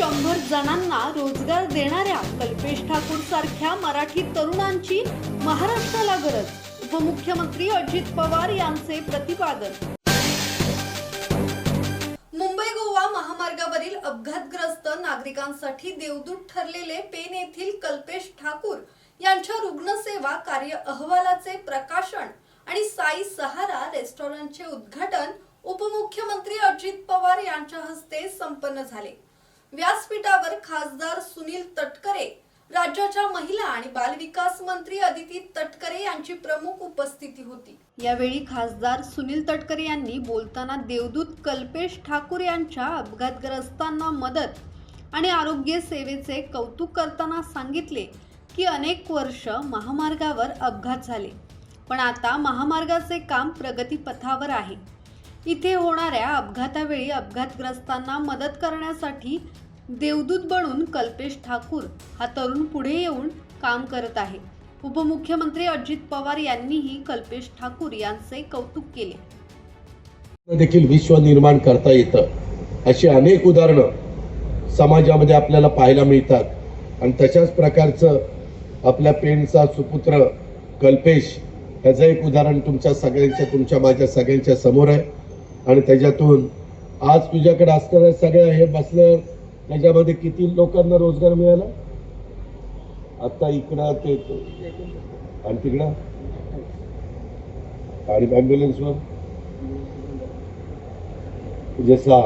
शंभर जणांना रोजगार देणाऱ्या कल्पेश ठाकूर सारख्या मराठी तरुणांची महाराष्ट्राला गरज उपमुख्यमंत्री अजित पवार यांचे प्रतिपादन. मुंबई गोवा महामार्गावरील अपघातग्रस्त नागरिकांसाठी देवदूत ठरलेले पेन येथील कल्पेश ठाकूर यांच्या रुग्णसेवा कार्य अहवालाचे प्रकाशन आणि साई सहारा रेस्टॉरंटचे उद्घाटन उपमुख्यमंत्री अजित पवार यांच्या हस्ते संपन्न झाले. व्यासपीठावर खासदार सुनील तटकरे राज्याच्या महिला आणि बालविकास मंत्री अदिती तटकरे यांची प्रमुख उपस्थिती होती. यावेळी खासदार सुनील तटकरे यांनी बोलताना देवदूत कल्पेश ठाकूर यांच्या अपघातग्रस्तांना मदत आणि आरोग्य सेवेचे कौतुक करताना सांगितले की अनेक वर्ष महामार्गावर अपघात झाले. पण आता महामार्गाचे काम प्रगतीपथावर आहे. इथे होणाऱ्या अपघातावेळी अपघातग्रस्तांना मदत करण्यासाठी देवदूत बनून कल्पेश ठाकूर हा तरुण पुढे येऊन काम करत आहे. उपमुख्यमंत्री अजित पवार यांनीही कल्पेश ठाकूर यांचे कौतुक केले. देखील विश्व निर्माण करता येतं. अशी अनेक उदाहरणं समाजामध्ये आपल्याला पाहायला मिळतात. आणि तशाच प्रकारचं आपल्या पेणचा सुपुत्र कल्पेश ह्याचं एक उदाहरण तुमच्या सगळ्यांच्या तुमच्या माझ्या सगळ्यांच्या समोर आहे. आणि त्याच्यातून आज तुझ्याकडे असणाऱ्या सगळ्या हे बसलं त्याच्यामध्ये किती लोकांना रोजगार मिळाला? आता इकडं ते आणि तिकडं? आणि ॲम्ब्युलन्सवर जसा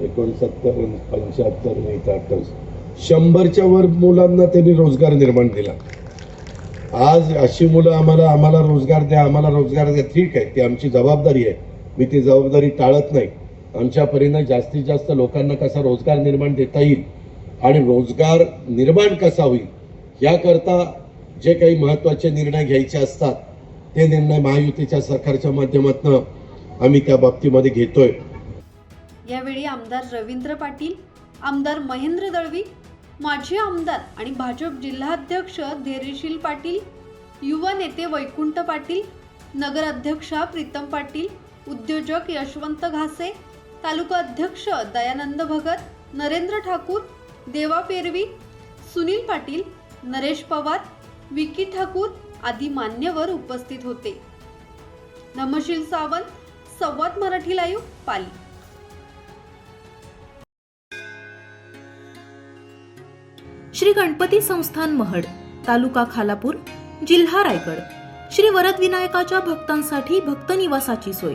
एकोणसत्तर पंच्याहत्तर नाही तर अठ्ठावीस शंभरच्या वर मुलांना त्यांनी रोजगार निर्माण दिला आज अशी मुलं आम्हाला आम्हाला रोजगार द्या आम्हाला रोजगार द्या. ठीक आहे ती आमची जबाबदारी आहे. मी ती जबाबदारी टाळत नाही. आमच्या परीनं जास्तीत जास्त लोकांना कसा रोजगार निर्माण देता येईल आणि रोजगार निर्माण कसा होईल याकरता जे काही महत्त्वाचे निर्णय घ्यायचे असतात ते निर्णय महायुतीच्या सरकारच्या माध्यमातून आम्ही त्या बाबतीमध्ये घेतोय. यावेळी आमदार रवींद्र पाटील आमदार महेंद्र दळवी माजी आमदार आणि भाजप जिल्हाध्यक्ष धैर्यशील पाटील युवा नेते वैकुंठ पाटील नगराध्यक्षा प्रीतम पाटील उद्योजक यशवंत घासे तालुका अध्यक्ष दयानंद भगत नरेंद्र ठाकूर देवा पेरवी सुनील पाटील नरेश पवार विकी ठाकूर आदी मान्यवर उपस्थित होते. नमशील सावंत संवाद मराठी लाईव्ह पाली. श्री गणपती संस्थान महड तालुका खालापूर जिल्हा रायगड. श्री वरदविनायकाच्या भक्तांसाठी भक्त निवासाची सोय.